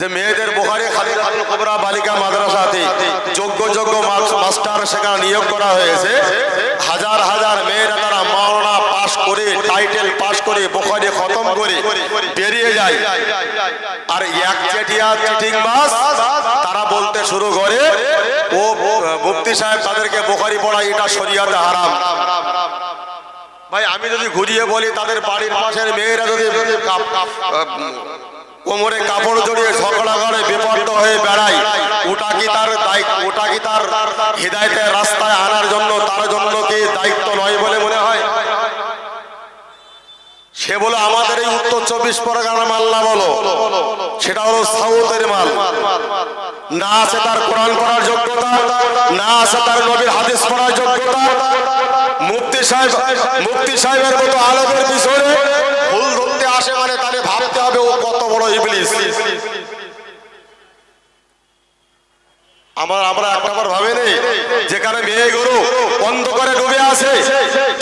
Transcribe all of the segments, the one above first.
যে মেয়েদের বোহারি খালি খালি কোবরা বালিকা মাদ্রাসাতে যোগ্য যোগ্য মাস্টার সেখানে নিয়োগ করা হয়েছে। হাজার হাজার মেয়েরা তারা মাওনা পাশ করে, টাইটেল পাশ করে, বোখারি খতম করে বেরিয়ে যায়। আর এক চেটিয়া চিটিং বাস তারা বলতে শুরু করে, ও, মুফতি সাহেব, তাদেরকে বোখারি পড়া এটা শরিয়াতে হারাম। ভাই, আমি যদি ঘুরিয়ে বলি, তাদের বাড়ির পাশের মেয়েরা যদি কোমরে কাপড় জড়িয়ে ঝগড়া করে বিপর্দ হয়ে বেড়ায় ওটা কি তার দায়িত্ব? ওটা কি তার হৃদায়তের রাস্তায় আনার জন্য, তার জন্য কি দায়িত্ব নয় বলে মনে হয়? সে বলে, আমাদের এই উত্তর চব্বিশ পরগনা মাল্লা বলো। সেটা হলো সাউথের মাল। না আছে তার কোরআন পড়ার যোগ্যতা, না আছে তার নবীর হাদিস পড়ার যোগ্যতা। মুক্তি সাহেব মুক্তি সাহেবের মতো আলোকের পিছনে ফুল ধরতে আসে মানে তাহলে ভাবতে হবে ও কত বড় ইবলিস আমার আমরা একটাবার ভাবে নেই যেখানে মেয়ে মেয়েগুলো অন্ধকারে ডুবে আছে,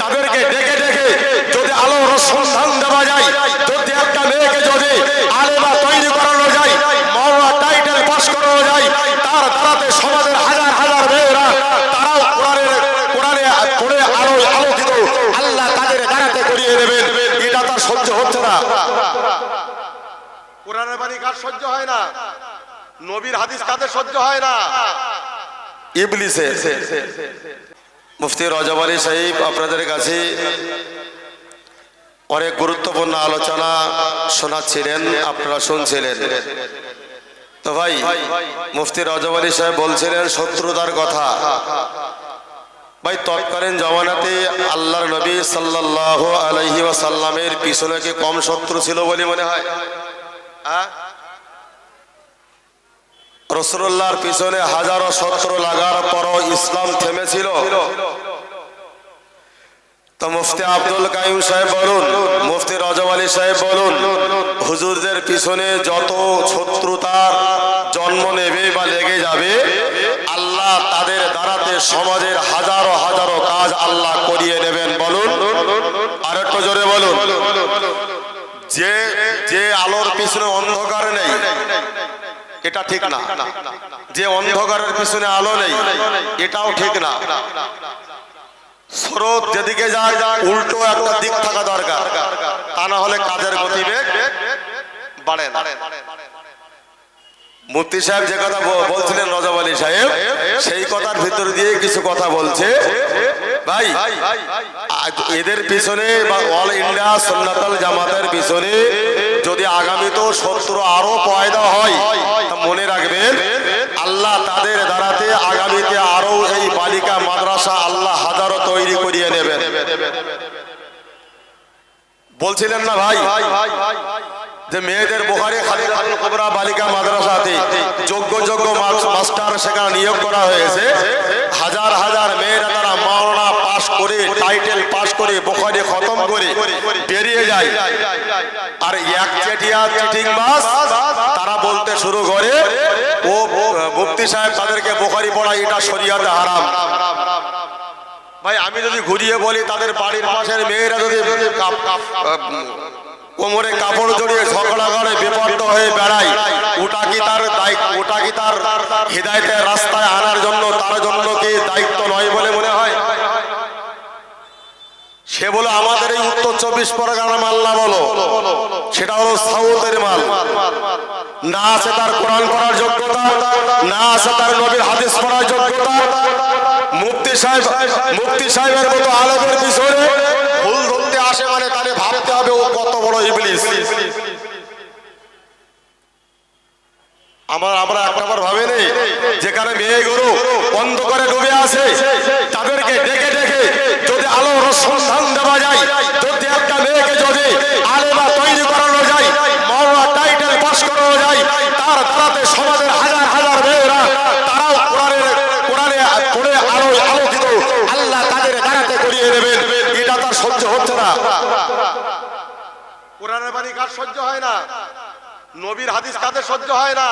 তাদেরকে ডেকে ডেকে যদি আলোর সন্ধান দেওয়া যায়, যদি একটা মেয়েকে যদি আলেমা তৈরি করানো যায় মাওয়া টাইটেল পাস করানো যায়, তার দ্বারাতে সমাজের হাজার হাজার মেয়েরা তারাও কোরআনের কোরআনে পড়ে আলো আলোকিত আল্লাহ তাদের দ্বারাতে করিয়ে দেবেন। এটা তার সহ্য হচ্ছে না। কোরআনের বাণী কার সহ্য হয় না? নবীর হাদিস কাদের সহ্য হয় না। ইবলিসের। মুফতি রজব আলী সাহিব আপনাদের কাছে অনেক গুরুত্বপূর্ণ আলোচনা শোনাচ্ছিলেন, আপনারা শুনছিলেন। তো ভাই, মুফতি রজব আলী সাহেব বলছিলেন শত্রুতার কথা। ভাই, তৎকালীন জমানাতে আল্লাহর নবী সাল্লাহ আলহি ওয়াসাল্লামের পিছনে কি কম শত্রু ছিল বলে মনে হয়? হ্যাঁ? রসুল্লাহর পিছনে হাজারো শত্রু লাগার পরও ইসলাম থেমেছিল। তো মুফতি আব্দুল কাইম সাহেব বলুন, মুফতি রজব আলী সাহেব বলুন, হুজুরদের পিছনে যত শত্রুতার জন্ম নেবে বা লেগে যাবে, আল্লাহ তাদের দ্বারাতে সমাজের হাজারো হাজারো কাজ আল্লাহ করিয়ে নেবেন বলুন। আর একটু জোরে বলুন। যে যে আলোর পিছনে অন্ধকার নেই এটা ঠিক না। যে অন্ধকারের পিছনে আলো নেই, এটাও ঠিক না। স্রোত যেদিকে যায়, উল্টো একটা দিক থাকা দরকার। তা না হলে কাজের গতিবেগ বাড়ে না। মুফতি সাহেব যে কথা বলছিলেন রজব আলী সাহেব, সেই কথার ভিতর দিয়ে কিছু কথা বলছে। ভাই এদের পিছনে বা অল ইন্ডিয়া সন্ন্যাতাল জামাতের পিছনে যদি আগামী আগামীতেও শত্রু আরও পয়দা হয় মনে রাখবেন, আল্লাহ তাদের দ্বারাতে আগামীতে আরও এই বালিকা মাদ্রাসা আল্লাহ হাজারো তৈরি করিয়ে নেবেন। বলছিলেন না ভাই যে মেয়েদের বোহারি খালি কোবরা বালিকা মাদ্রাসাতে যোগ্য যোগ্য মাস্টার সেখানে নিয়োগ করা হয়েছে। হাজার হাজার মেয়েরা তারা মাওনা পাশ করে, টাইটেল পাশ করে, বোখারি খতম করে বেরিয়ে যায়। আর এক চেটিয়া চিটিং বাস তারা বলতে শুরু করে, ও মুফতি সাহেব, তাদেরকে বোখারি পড়া, এটা শরিয়াতে হারাম। ভাই, আমি যদি ঘুরিয়ে বলি, তাদের বাড়ির পাশের মেয়েরা যদি কোমরে কাপড় জড়িয়ে ঝগড়া করে বিপর্দ হয়ে বেড়ায়। ওটা কি তার ওটা কি তার হৃদায়তের রাস্তায় আনার জন্য, তার জন্য কি দায়িত্ব নয় বলে মনে হয়? সে বলে, আমাদের এই উত্তর চব্বিশ পরগনা মাল্লা বলো। সেটা হলো সাউথের মাল। না আছে তার কোরআন পড়ার যোগ্যতা, না আছে তার নবীর হাদিস পড়ার যোগ্যতা। মুফতি সাহেব, মুফতি সাহেবের মতো আলোকের পিছনে ধরতে আসে মানে তাহলে ভাবতে হবে, ও কত বড় ইবলিস। আমার, আমরা একটাবার ভাবে নেই যেখানে মেয়ে গরু অন্ধকারে ডুবে আছে আল্লাহর সহ্য হয় না। নবীর হাদিস কাদের সহ্য হয় না?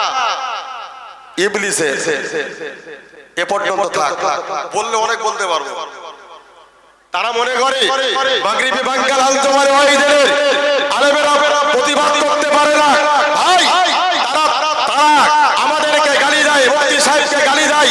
ইবলিসে এ পর্যন্ত থাক। বললে অনেক বলতে পারব। তারা মনে করে বাঙ্গাল ওয়াইদের আলেমেরা প্রতিবাদ করতে পারে না। ভাই তারা আমাদেরকে গালি দেয় সাহেবকে গালি দেয়।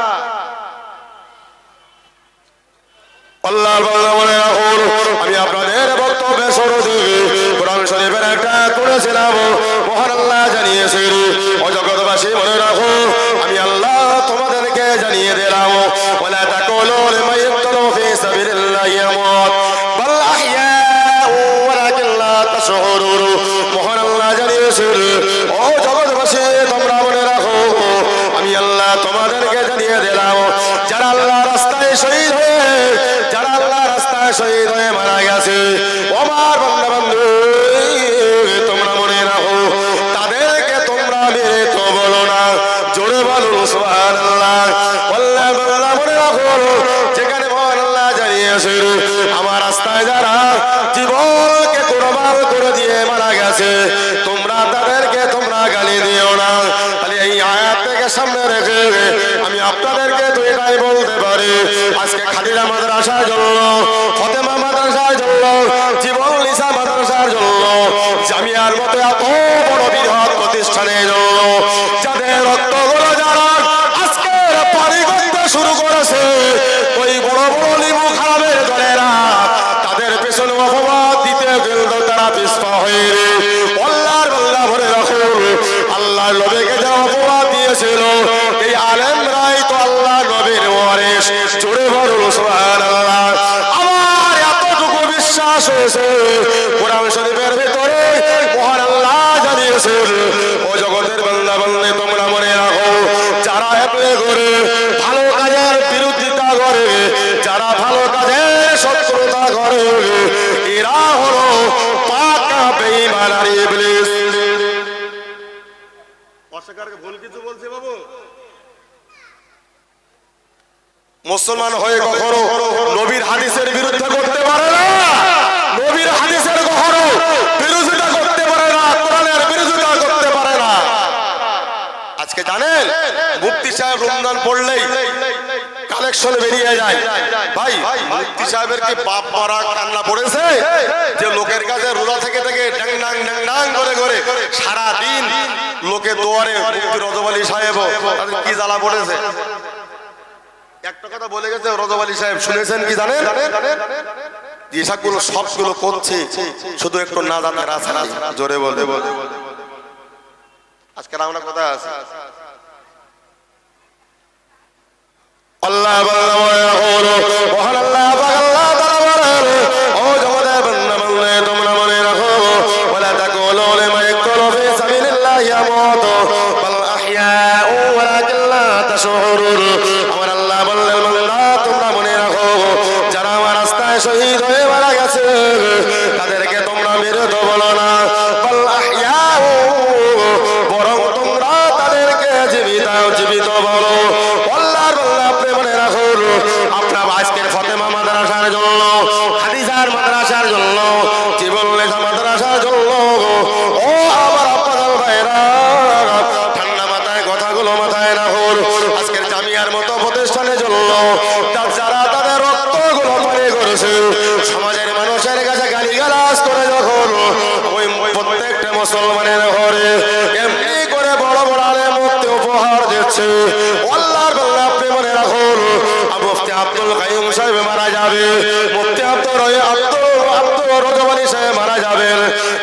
আল্লাহ বান্দা বলে রাখুন আমি আপনাদের বক্তব্যে সরু দেবে কোরআন শরীফের একটা করেছিলাম মহান আল্লাহ জানিয়েছেন ও জগৎবাসী মনে রাখো, আমি আল্লাহ তোমাদেরকে জানিয়ে দিলাম। ওলা তাকুলু লিমান ইয়াকতুলু ফি সাবিলিল্লাহি আমওয়াত বাল যারা জীবনকে কোরবান করে দিয়ে মারা গেছে। তোমরা তাদেরকে তোমরা গালি দিও না। খালি এই আয়াত থেকে সামনে রেখে আমি আপনাদেরকে দুইটাই বলতে পারি। আজকে খাদিরা মাদ্রাসার জন্য, ফতেমা মাদ্রাসার জন্য, জীবন লিসা মাদ্রাসার জন্য, জামিয়ার মতো এত বড় বৃহৎ প্রতিষ্ঠানের জন্য যাদের রক্তগুলো যারা আজকের পানি করতে শুরু করেছে ওই বড় বড় লিবু খারাপের দলেরা তাদের পেছনে অপবাদ দিতে কিন্তু তারা পিছপা হয়ে রে আল্লাহর আল্লাহ ভরে রাখুন আল্লাহর নবীকে যা অপবাদ দিয়েছিল এই আলেমরাই তো আল্লাহ নবীর ওয়ারিস জোরে বলুন সুবহানাল্লাহ আমার এতটুকু বিশ্বাস হয়েছে কোরআন শরীফের ভিতরে মহান আল্লাহ জানিয়েছেন ও জগতের বান্দা বান্দে তোমরা মনে রাখো যারা অ্যাপ্লাই করে ভালো কাজের বিরোধিতা করে যারা ভালো কাজের শত্রুতা করে এরা হলো পাকা বেঈমান আর ইবলিস অস্বীকারকে ভুল কিছু বলছে বাবু মুসলমান হয়ে কখনো নবীর হাদিসের বিরুদ্ধে করতে পারে না। নবীর হাদিসের কখনো বিরোধিতা করতে পারে না, কোরআনের বিরোধিতা করতে পারে না। আজকে জানেন, মুফতি সাহেব রমজান পড়লেই কালেকশন বেরিয়ে যায়। ভাই, মুফতি সাহেবের কি বাপ মারা কান্না পড়েছে? যে লোকের কাছে রোজা থেকে থেকে ড্যাং ডাং ড্যাং ডাং করে করে সারা দিন লোকে দোয়ারে মুফতি রজব আলী সাহেব কি জ্বালা পড়েছে? একটা কথা বলে গেছে রজব আলী সাহেব, শুনেছেন কি জানেন? যেসবগুলো সবগুলো করছে, শুধু একটু না জানার আছে জোরে বলে। বলে আজকে আমরা কথা আছে? আল্লাহ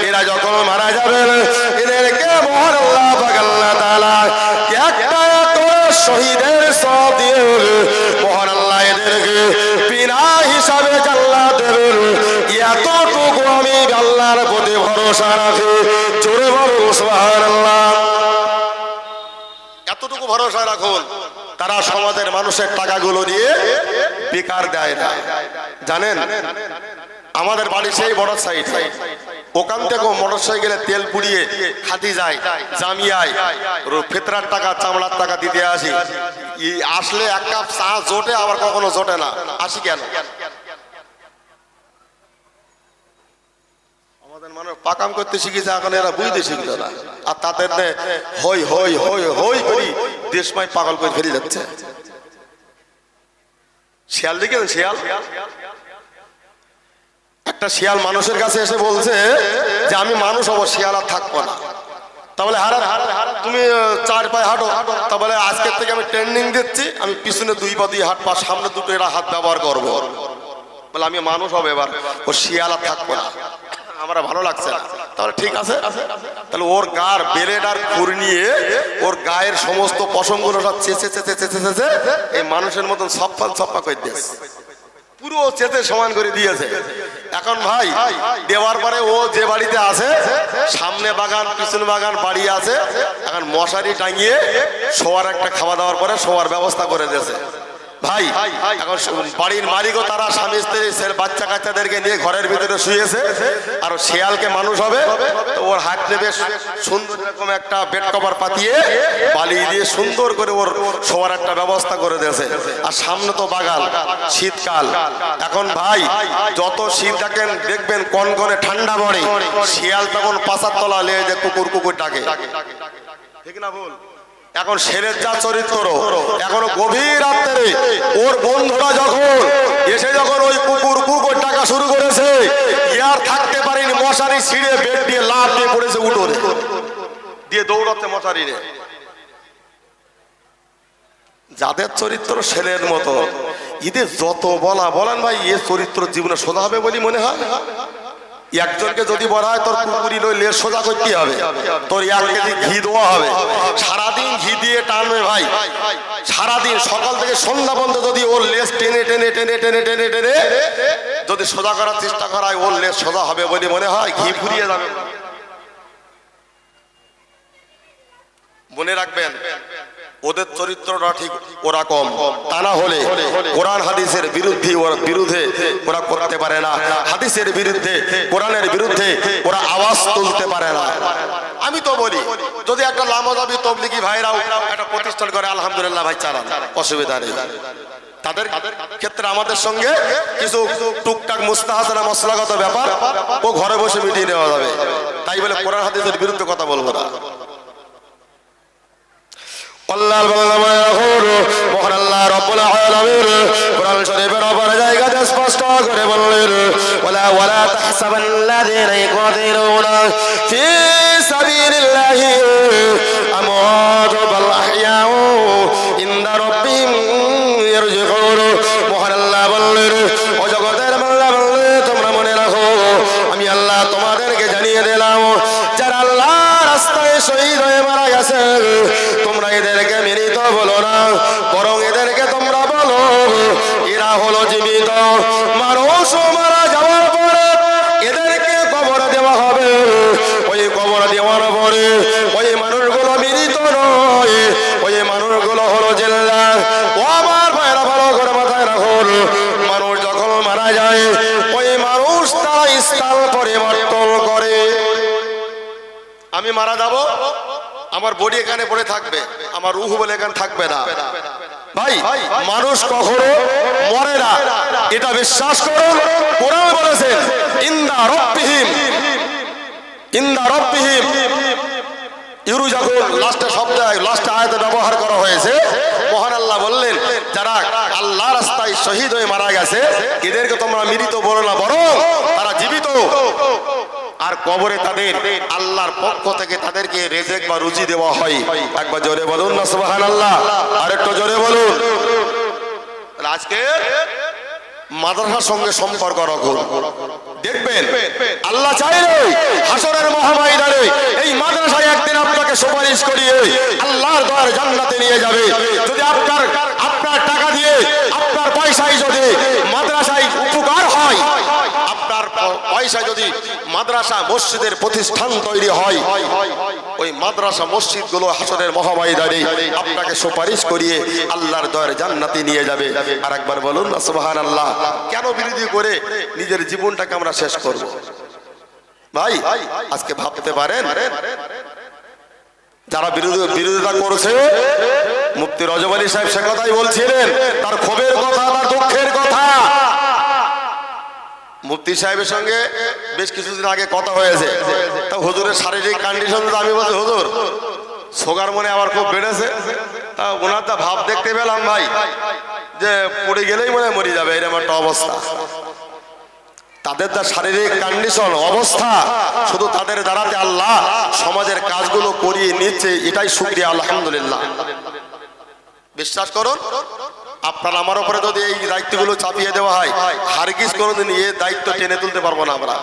এরা যখন মারা যাবেন, এদেরকে মহান আল্লাহ আল্লাহ তাআলা একটা করে শহীদের সব দিয়ে মহান আল্লাহ এদেরকে বিনা হিসাবে জান্নাত দেবেন। এতটুকু আমি আল্লাহর প্রতি ভরসা রাখি। জোরে বলুন, সুবহানাল্লাহ। এতটুকু ভরসা রাখুন, তারা সমাজের মানুষের টাকাগুলো নিয়ে বেকার দেয় না। জানেন? আমাদের বাড়ি সেই বড় সাইড ওখান মোটর সাইকেলে তেল পুড়িয়ে খাতি যায়, জামিয়ায়। ফেতরার টাকা, চামড়ার টাকা দিতে আসি। আসলে এক কাপ চা জোটে, আবার কখনো জোটে না। আসি কেন? পাকাম করতে শিখেছে, এখন এরা বুঝতে আর তাদের হই হই দেশমাই পাগল করে ফেলে যাচ্ছে। শিয়াল দেখেন শিয়াল? একটা শিয়াল মানুষের কাছে এসে বলছে যে আমি মানুষ হব, শিয়াল আর থাকব না। তাহলে হারা তুমি চার পায়ে হাঁটো। তাহলে আজকের থেকে আমি ট্রেনিং দিচ্ছি, আমি পিছনে দুই পা দিয়ে পা সামনে দুটো এরা হাত ব্যবহার করব। বলে, আমি মানুষ হবে এবার, ও শিয়াল আর থাকব না। আমার ভালো লাগছে তাহলে ঠিক আছে। তাহলে ওর গার বেলেট আর খুর নিয়ে ওর গায়ের সমস্ত পশমগুলো সব চেঁচে চেঁচে চেঁচে চেঁচে, এই মানুষের মতন সপ্পান সপ্পা করে দিয়েছে। পুরো চেতে সমান করে দিয়েছে। এখন ভাই, দেওয়ার পরে ও যে বাড়িতে আছে, সামনে বাগান, পিছন বাগান, বাড়ি আছে, এখন মশারি টাঙিয়ে শোয়ার একটা খাওয়া দাওয়ার পরে শোয়ার ব্যবস্থা করে দিয়েছে। ভাই, এখন বাড়ির মালিকও তারা স্বামী স্ত্রী বাচ্চা কাচ্চাদেরকে নিয়ে ঘরের ভিতরে শুয়েছে। আর শিয়ালকে মানুষ হবে। তো ওর হাত নেবে সুন্দর এরকম একটা বেড কভার পাতিয়ে, বালি দিয়ে সুন্দর করে ওর শোয়ার একটা ব্যবস্থা করে দিয়েছে। আর সামনে তো বাগান শীতকাল। এখন ভাই, যত শীত দেখেন, দেখবেন কনকনে ঠান্ডা পড়ে। শিয়াল তখন পাশার তলা লেগে যে কুকুর কুকুর ডাকে ঠিক না বল এখন শেরের যা চরিত্র, এখন গভীর রাত্রে ওর বন্ধুরা যখন এসে যখন ওই কুকুর কুকুর টাকা শুরু করেছে ইয়ার থাকতে পারেনি, মশারি ছিঁড়ে বেড দিয়ে লাভ দিয়ে পড়েছে উঠোনে। দিয়ে দৌড়াতে মশারি রে যাদের চরিত্র ছেলের মতো ঈদের যত বলা বলেন ভাই, এ চরিত্র জীবনে সোজা হবে বলি মনে হয়? একজনকে যদি বলা হয় তোর কুকুরি লই লেজ সোজা করতে হবে। তোর এক কেজি ঘি দেওয়া হবে। সারাদিন ঘি দিয়ে টানবে ভাই। সারাদিন, সকাল থেকে সন্ধ্যা পর্যন্ত যদি ওর লেজ টেনে টেনে টেনে টেনে টেনে টেনে, যদি সোজা করার চেষ্টা করা হয়, ওর লেজ সোজা হবে বলে মনে হয়, ঘি ফুরিয়ে যাবে। মনে রাখবেন? ওদের চরিত্রটা ঠিক ওরা কম তা না হলে কোরআন, হাদিসের বিরুদ্ধে ওরা বিরুদ্ধে ওরা করতে পারে না। হাদিসের বিরুদ্ধে, কোরআনের বিরুদ্ধে ওরা আওয়াজ তুলতে পারে না। আমি তো বলি, যদি একটা লামজাবি তবলিগি ভাইরাও একটা প্রতিষ্ঠান করে, আলহামদুলিল্লাহ ভাই, চালান। অসুবিধা নেই। তাদের ক্ষেত্রে আমাদের সঙ্গে কিছু টুকটাক মুস্তাহাসানা মশলাগত ব্যাপার, ও ঘরে বসে মিটিয়ে নেওয়া যাবে। তাই বলে কোরআন, হাদিসের বিরুদ্ধে কথা বলব না। আল্লাহ মহান আল্লাহ রব্বুল আলামিন স্পষ্ট করে বললেন আমার বডি এখানে পড়ে থাকবে, আমার রুহ বলে এখানে থাকবে না। ভাই, মানুষ কখনো মরে না। এটা বিশ্বাস করুন, কোরআন বলেছেন ইন্দা রব্বিহিম ইন্দা রব্বিহিম। ইউরু যখন লাস্টে শব্দ লাস্টে আয়াতে ব্যবহার করা হয়েছে, মহান আল্লাহ বললেন, যারা আল্লাহ রাস্তায় শহীদ হয়ে মারা গেছে, এদেরকে তোমরা মৃত বলো না, বরং তারা জীবিত। আর কবরে তাদের আল্লাহর পক্ষ থেকে তাদেরকে রেজেক বা রুজি দেওয়া হয়। একবার জোরে বলুন না সুবাহান আল্লাহ আর একটু জোরে বলুন। আজকে মাদ্রাসার সঙ্গে সম্পর্ক রাখুন। দেখবেন, আল্লাহ চাইলে হাসরের মহামাইদারে এই মাদ্রাসায় একদিন আপনাকে সুপারিশ করিয়ে আল্লাহর দয়ার জান্নাতে নিয়ে যাবে। যদি আপনার আপনার টাকা দিয়ে, আপনার পয়সায় যদি মাদ্রাসায় উপকার হয় আপনার প- পয়সা যদি মাদ্রাসা মসজিদের প্রতিষ্ঠান তৈরি হয়, ওই মাদ্রাসা মসজিদগুলো হাসনের মহামাইদারে আপনাকে সুপারিশ করিয়ে আল্লাহর দয়ার জান্নাতে নিয়ে যাবে। আর একবার বলুন না আল্লাহ কেন বিরোধী করে নিজের জীবনটাকে আমরা শেষ করব? ভাই, আজকে ভাবতে পারেন? যারা বিরোধী, বিরোধিতা করছে, মুফতি রজব আলী সাহেব সে কথাই বলছিলেন, তার ক্ষোভের কথা, তার দুঃখের কথা। মুফতি সাহেবের সঙ্গে বেশ কিছুদিন আগে কথা হয়েছে। তা হুজুরের শারীরিক কন্ডিশন তো আমি বলছি, হুজুর, সোগার মনে আবার খুব বেড়েছে। তা ওনার তা ভাব দেখতে পেলাম ভাই, যে পড়ে গেলেই মনে মরে যাবে, এরকম একটা অবস্থা। তাদের যা শারীরিক কন্ডিশন অবস্থা, শুধু তাদের দ্বারাতে আল্লাহ সমাজের কাজগুলো করিয়ে নিচ্ছে, এটাই শুক্রিয়া, আলহামদুলিল্লাহ। বিশ্বাস করুন আপনার আমার উপরে যদি এই দায়িত্বগুলো চাপিয়ে দেওয়া হয়, হারগিস কোনোদিন এ দায়িত্ব টেনে তুলতে পারব না আমরা।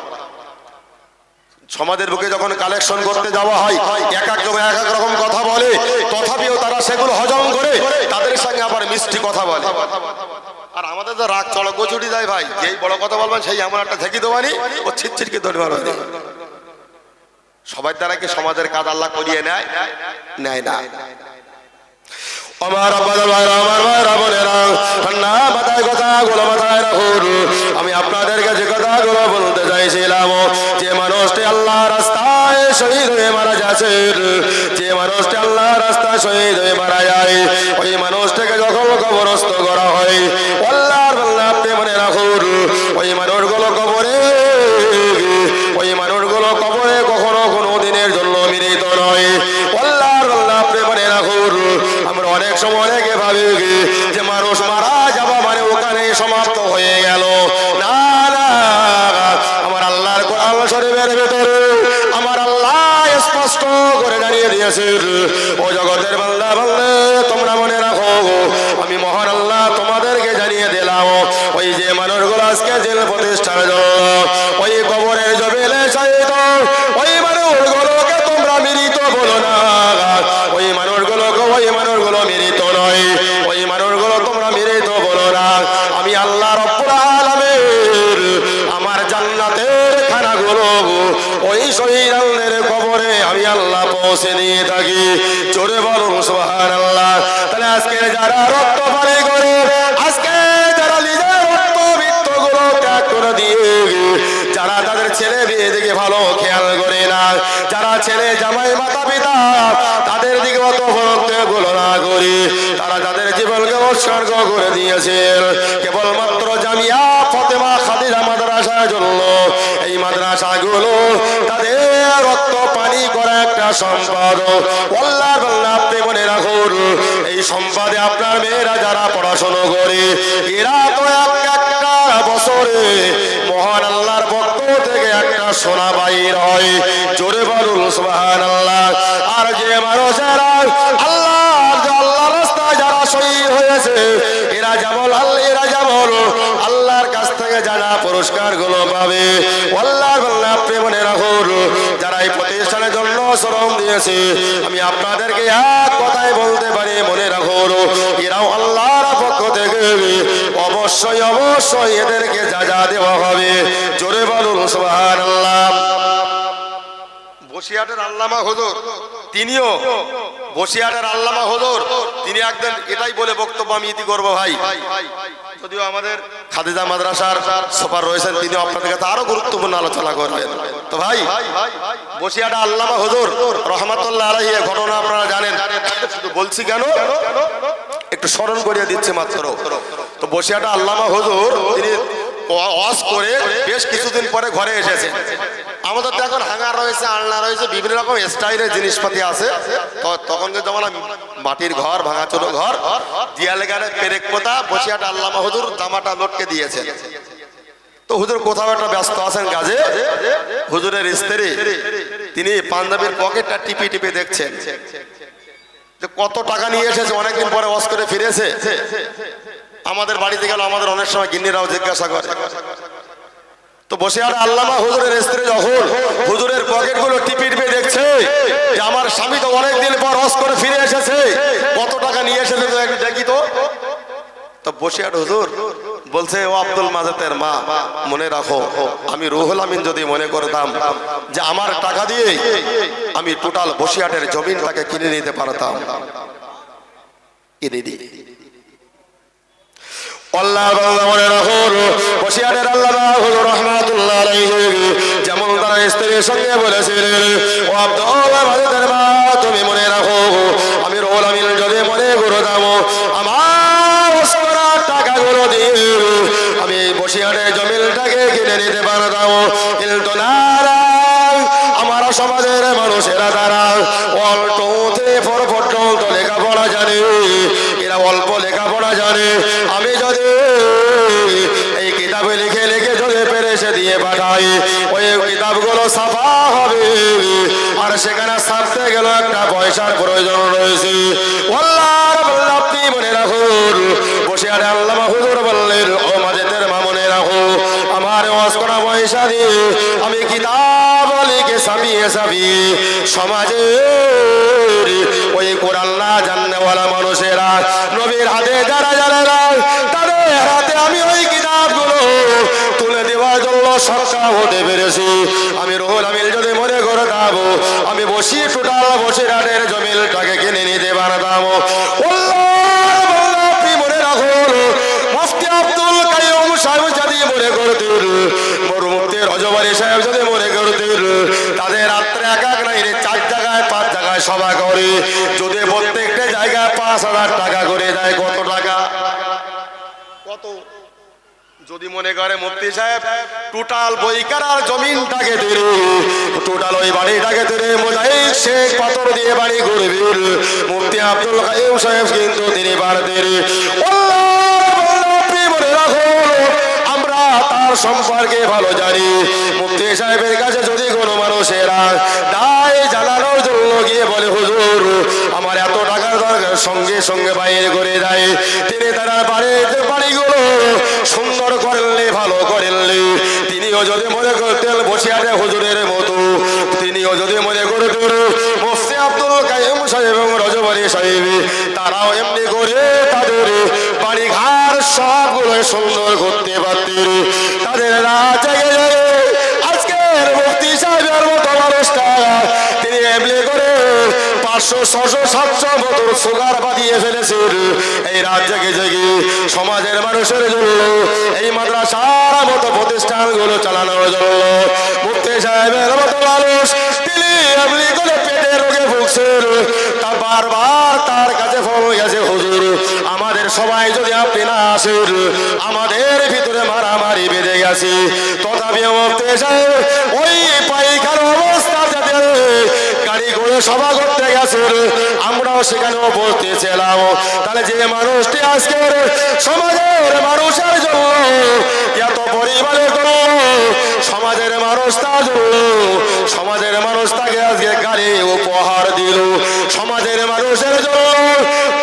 সমাজের বুকে যখন কালেকশন করতে যাওয়া হয়, এক এক জন এক এক রকম কথা বলে, তথাপিও তারা সেগুলো হজম করে, তাদের সঙ্গে আবার মিষ্টি কথা বলে। আর আমাদের তো রাগ চড়ক গোচুটি যায় ভাই, যেই বড় কথা বলবেন সেই এমন একটা ঠেকি দেবানি ও ছিটছিটকে ধরে মারবে। সবার দ্বারা কি সমাজের কাজ আল্লাহ করিয়ে নেয়? নেয় না। আমি আপনাদের কাছে কথাগুলো বলতে চাইছিলাম, যে মানুষটি আল্লাহ রাস্তায় শহীদ হয়ে মারা যাচ্ছে যে মানুষটি আল্লাহ রাস্তায় শহীদ হয়ে মারা যায়, ওই মানুষটাকে যখন কবরস্থ করা হয় শহীদের কবরে আমি আল্লাহ পৌঁছে নিয়ে থাকি। জোরে বলুন, সুবহানাল্লাহ। তাহলে আজকে যারা রক্ত পানি করে, আজকে যারা নিজের রক্ত বৃত্তগুলো ত্যাগ করে দিয়ে যারা তাদের ছেলে দিয়ে দিকে ভালো খেয়াল যারা ছেলে জামাই মাতা পিতা, তাদের দিকে অতগুলো না করে। তারা তাদের জীবনকে উৎসর্গ করে দিয়েছেন কেবলমাত্র জামিয়া, ফতেমা, খাদিজা মাদ্রাসার জন্য এই মাদ্রাসা মাদ্রাসাগুলো তাদের রক্ত পানি করা একটা সম্পদ। আল্লাহ আপনি মনে রাখুন, এই সম্পদে আপনার মেয়েরা যারা পড়াশোনা করে, এরা তো এক বছরে মহান আল্লাহর পক্ষ থেকে একটা সোনা বাইর হয়। জোরে বলুন সুবহান আল্লাহ আর যে মানুষেরা আল্লাহ আল্লাহ রাস্তায় যারা শহীদ হয়েছে, এরা যেমন আল্লাহ, এরা যেমন আল্লাহর কাছ থেকে যারা পুরস্কারগুলো পাবে। আল্লাহ আল্লাহ আপনি মনে রাখুন যারা এই প্রতিষ্ঠানের জন্য শ্রম দিয়েছে, আমি আপনাদেরকে এক কথায় বলতে পারি, মনে রাখুন, এরাও আল্লাহর পক্ষ থেকে অবশ্যই অবশ্যই এদেরকে যা যা দেওয়া হবে। জোরে বলুন আল্লাহ বসিয়াটের আল্লামা হুজুর, তিনিও বসিয়াটের আল্লামা হুজুর। তিনি একদিন এটাই বলে বক্তব্য আমি ইতি করব, ভাই। যদিও আমাদের খাদিজা মাদ্রাসার সুপার রয়েছেন তিনি আপনাদের কাছে আরও গুরুত্বপূর্ণ আলোচনা করবেন। তো ভাই, বসিয়াটা আল্লামা হুজুর, রহমাতুল্লাহ আলাইহি এর ঘটনা আপনারা জানেন। শুধু বলছি কেন? একটু স্মরণ করিয়ে দিচ্ছে মাত্র। তো বসিয়াটা আল্লামা হুজুর, তিনি ওয়াজ করে বেশ কিছুদিন পরে ঘরে এসেছে। আমাদের তো এখন হাঙ্গার রয়েছে, আলনা রয়েছে, বিভিন্ন রকম স্টাইলের জিনিসপাতি আছে। তখন তখনকার জমানা মাটির ঘর, ভাঙাচোর ঘর, দিয়ালে গানে পেরেক পোতা, বসিয়াটা আল্লামা হুজুর জামাটা লটকে দিয়েছে। তো হুজুর কোথাও একটা ব্যস্ত আছেন কাজে? হুজুরের স্ত্রী, তিনি পাঞ্জাবির পকেটটা টিপি টিপে দেখছেন। যে কত টাকা নিয়ে এসেছে, অনেকদিন পরে ওয়াশ করে ফিরেছে। আমাদের বাড়িতে গেল, আমাদের অনেক সময় গিন্নিরাও জিজ্ঞাসা করে। তো বসে আর আল্লামা হুজুরের স্ত্রী যখন হুজুরের পকেটগুলো টিপিটবে টিপে দেখছে যে আমার স্বামী তো অনেকদিন পর ওয়াশ করে ফিরে এসেছে, কত টাকা নিয়ে এসেছে তো দেখি তো। তো বসে আর হুজুর বলছে, ও আব্দুল মাজেতের মা, মনে রাখো, আমি রুহুল আমিন যদি মনে করতাম যে আমার টাকা দিয়ে আমি টোটাল বসিয়াটের জমিনটাকে কিনে নিতে পারতাম। কিনে দিই মনে যেমন তারা স্ত্রীর সঙ্গে বলেছিলেন, ও ভাইদের মা, তুমি মনে রাখো, আমি রোল আমিন যদি মনে করে আমার আমি বসিয়ারের জমিনটাকে কিনে নিতে বলতো না না, আমার সমাজের মানুষেরা তারা অল্প থ্রি লেখাপড়া জানে। এরা অল্প লেখাপড়া জানে। আমি যদি এই কিতাবে লিখে লিখে যদি পেরেছে দিয়ে পাঠাই ওই কিতাবগুলো সাফা হবে। আর সেখানে ছাপতে গেল একটা পয়সার প্রয়োজন রয়েছে। মনে রাখুন বসে আরে আল্লাহ হুজুর বললেন, ও মাঝেদের মা মনে রাখো। আমার ওয়াজ পয়সা দিয়ে আমি কিতাব লিখে সাবিয়ে সাবিয়ে সমাজের ওই কোরআন না জাননেওয়ালা মানুষেরা, নবীর হাতে যারা যারা তাদের হাতে আমি ওই কিতাবগুলো তুলে দেওয়ার জন্য সক্ষম হতে পেরেছি। আমি রোহুল আমিল যদি মনে করে দাবো আমি বসি টোটাল বসে রাটের জমিলটাকে কিনে নিতে পারতাম আল্লাহর বান্দা, আপনি মনে রাখুন মুফতি আব্দুল কাইয়ুম সাহেব যদি মনে করতেন বড় মুফতি রজবারি সাহেব যদি মনে করতেন তাদের রাত্রে এক এক নাই রে চার জায়গায় পাঁচ জায়গায় সভা করে। যদি প্রত্যেকটা জায়গায় পাঁচ হাজার টাকা করে দেয়, কত টাকা? কত? যদি মনে করে মুফতি সাহেব টোটাল বইকারার জমিনটাকে তেরে টোটাল ওই বাড়িটাকে তেরে মোজাইক শেখ পাথর দিয়ে বাড়ি করবে মুফতি আব্দুল কাইম সাহেব কিন্তু তিনি আপনি আমরা তার সম্পর্কে ভালো জানি। মুফতি সাহেবের কাছে যদি কোনো মানুষেরা গিয়ে বলে, হুজুর, আমার এত টাকার দরকার। সঙ্গে সঙ্গে বাইরে করে দেয় তিনি তার বাড়িতে বাড়িগুলো সুন্দর করলে, ভালো করলে। তিনিও যদি মনে করতেন বসে আছে হুজুরের মতো। তিনিও যদি মনে করতেন মুফতি আব্দুল কাইম সাহেব এবং রজবারি সাহেব, তারাও এমনি করে তাদের বাড়ি সবগুলো সুন্দর করতে পারতেন। তাদের রাত জেগে জেগে আজকের মুফতি সাহেবের মতো মানুষটা তিনি এমনি করে পাঁচশো, ছশো, সাতশো বোতল সুগার বাঁধিয়ে ফেলেছেন। এই রাত জেগে জেগে সমাজের মানুষের জন্য এই মাদ্রাসার মতো প্রতিষ্ঠানগুলো চালানোর জন্য মুফতি সাহেবের মতো মানুষ তিনি পেটে রোগে ভুগছেন। তা বারবার তার কাছে ফোন গেছে, হুজুর, আমাদের সবাই যদি আপনি না আসেন, আমাদের ভিতরে মারামারি বেঁধে গেছে। তথাপি মুফতি সাহেব ওই পাইখার অবস্থা যাতে গাড়ি করে সভা করতে গেছেন আমরাও সেখানে উপস্থিত ছিলাম। তাহলে যে মানুষটি আজকে সমাজের মানুষের জন্য এত পরিবারের জন্য সমাজের মানুষ তার জন্য, সমাজের মানুষ তাকে আজকে গাড়ি উপহার দিল। সমাজের মানুষের জন্য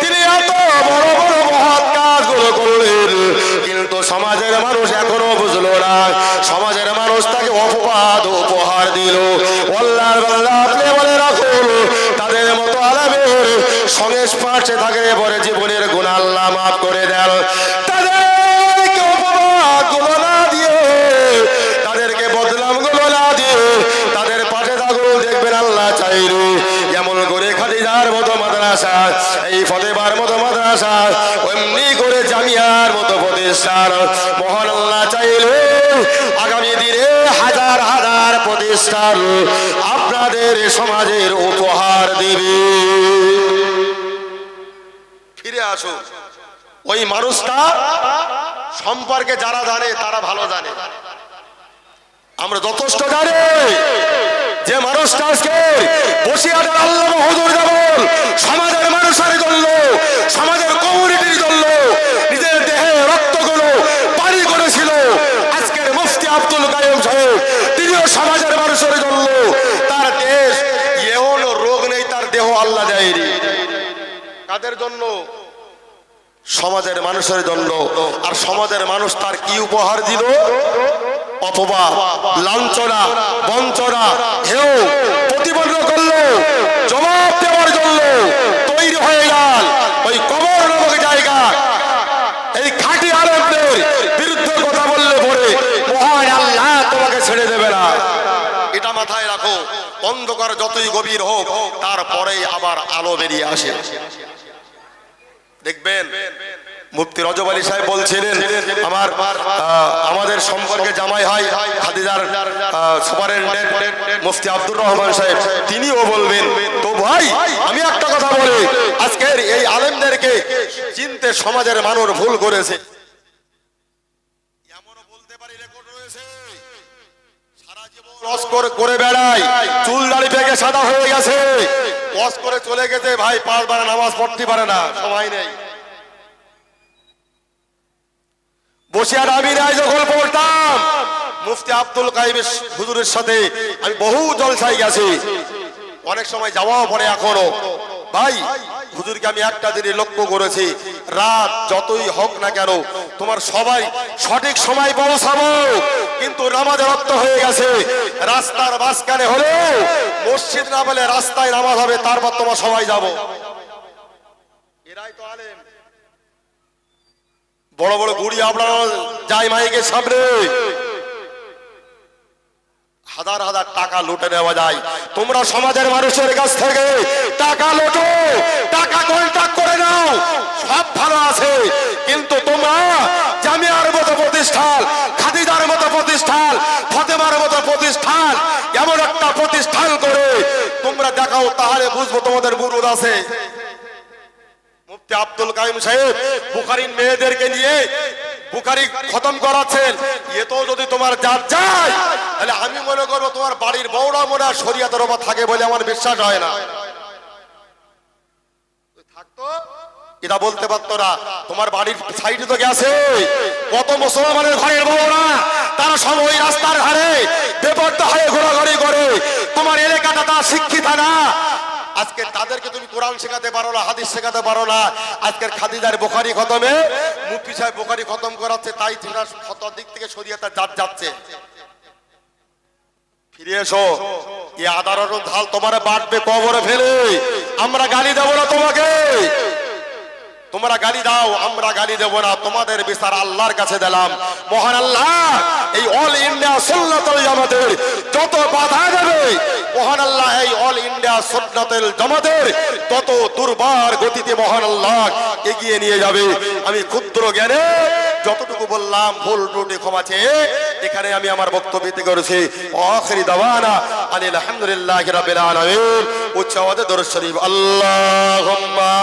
তিনি এত বড় বড় মহৎ কাজগুলো করলেন। কিন্তু সমাজের মানুষ এখনও বুঝলো না। সমাজের মানুষ তাকে অপবাদ, উপহার দিল। আল্লাহর বান্দা রাখুন তাদের মতো আলামের সংস্পর্শে থাকলে পরে জীবনের গুণ আল্লাহ মাফ করে দেন। তাদেরকে গুলো না তাদের পাশে আল্লাহ যেমন করে মাদ্রাসা, এই মতো মাদ্রাসা এমনি করে মহান আল্লাহ চাইলে আগামী দিনে হাজার হাজার প্রতিষ্ঠান আপনাদের সমাজের উপহার দেবে। ফিরে আসুন। ওই মানুষটা সম্পর্কে যারা জানে, তারা ভালো জানে। আমরা যথেষ্ট জানি যে মানুষটা আজকে বসিয়াদের আল্লাহ হুজুর যেমন সমাজের মানুষের জন্য, সমাজের কমিউনিটির জন্য, নিজের দেহে রক্তগুলো পানি করেছিল আজকের মুফতি আব্দুল কাইম সাহেব তিনিও সমাজের মানুষের জন্য তার দেশ এমন রোগ নেই তার দেহ আল্লাহ দেয়নি কাদের জন্য? সমাজের মানুষের জন্য। আর সমাজের মানুষ তার কি উপহার দিল? অপবাদ, লাঞ্ছনা, বঞ্চনা হেউ প্রতিবন্ধ করল, জবাব দেওয়ার জন্য তৈরি হয়ে গেল ওই কবর নামক জায়গা। এই খাঁটি আলেমদের বিরুদ্ধে কথা বললে পরে মহান আল্লাহ তোমাকে ছেড়ে দেবে না। এটা মাথায় রাখো, অন্ধকার যতই গভীর হোক, তারপরেই আবার আলো বেরিয়ে আসে। দেখবেন, মুফতি রজব আলী সাহেব বলছিলেন, আমার আমাদের সম্পর্কে জামাই হয় খাদিজার সুপারেন্টেন্ট মুফতি আব্দুর রহমান সাহেব। তিনিও বলবেন, তো ভাই, আমি একটা কথা বলি, আজকের এই আলেমদেরকে চিনতে সমাজের মানুষ ভুল করেছে। করে বেড়ায়, চুল দাড়ি পেকে সাদা হয়ে গেছে। ক্রস করে চলে গেছে, ভাই পাঁচবার নামাজ পড়তে পারে না, সময় নেই। বসিয়ার আমি নাই যখন পড়তাম, মুফতি আব্দুল কাইম হুজুরের সাথে আমি বহু জলসায় গেছি। অনেক সময় যাওয়াও পরে এখনও। ভাই, হুজুরকে আমি একটা দিনে লক্ষ্য করেছি। রাত যতই হোক না কেন, তোমার সবাই সঠিক সময় পৌঁছাবো। কিন্তু নামাজের রক্ত হয়ে গেছে। রাস্তার মাঝখানে হলেও মসজিদ না বলে রাস্তায় নামাজ হবে, তারপর তোমার সবাই যাব। বড় বড় গুড়ি আপনারা যাই মাইকের সামনে। হাজার হাজার টাকা লুটে নেওয়া যায়। তোমরা সমাজের মানুষের কাছ থেকে টাকা লুটো, টাকা কন্ট্যাক্ট করে নাও, সব ভালো আছে। কিন্তু তোমরা জামিয়ার মতো প্রতিষ্ঠান, খাদিজার মতো প্রতিষ্ঠান, ফতেমার মতো প্রতিষ্ঠান, এমন একটা প্রতিষ্ঠান করে তোমরা দেখাও, তাহলে বুঝব তোমাদের বুরুদ আছে। মুফতি আব্দুল কাইম সাহেব, বুখারির মেয়েদেরকে নিয়ে বুখারি খতম করাচ্ছেন। এ তো যদি তোমার জাত যায় তাহলে আমি মনে করব তোমার বাড়ির বউরা মনে হয় শরিয়াতের ওপর থাকে বলে আমার বিশ্বাস হয় না। থাকতো? এটা বলতে পারতো না। তোমার বাড়ির সাইডে তো গেছে। কত মুসলমানের ঘরের বউরা তারা সব ওই রাস্তার ধারে বেপর্দা হয়ে ঘোরাঘুরি করে। তোমার এলাকাটা তা শিক্ষিত না। আজকে তাদেরকে তুমি কোরআন শেখাতে পারো না, হাদিস শেখাতে পারো না। আজকের খাদিদার বোখারি খতমে, মুফতি সাহেব বোখারি খতম করাচ্ছে, তাই সেটা ক্ষত দিক থেকে সরিয়ে তার জাত যাচ্ছে। ফিরে এসো এই আদারণ ঢাল তোমার বাটবে কবরে ফেলে। আমরা গালি দেবো না তোমাকে। তোমরা গালি দাও, আমরা গালি দেব না, তোমাদের বিচার আল্লাহর কাছে দিলাম। মহান আল্লাহ, এই অল ইন্ডিয়া সুন্নাতুল জামাতের যত বাধা দেবে, মহান আল্লাহ, এই অল ইন্ডিয়া সুন্নাতুল জামাতের তত দুর্বার গতিতে মহান আল্লাহ এগিয়ে নিয়ে যাবে। আমি ক্ষুদ্র জ্ঞানে যতটুকু বললাম, ভুল ত্রুটি ক্ষমা চেয়ে এখানে আমি আমার বক্তব্য করেছি। আখিরি দাওয়ানা আনিল আলহামদুলিল্লাহি রাব্বিল আলামিন। উচ্চ আওয়াজে দরুদ শরীফ। আল্লাহুম্মা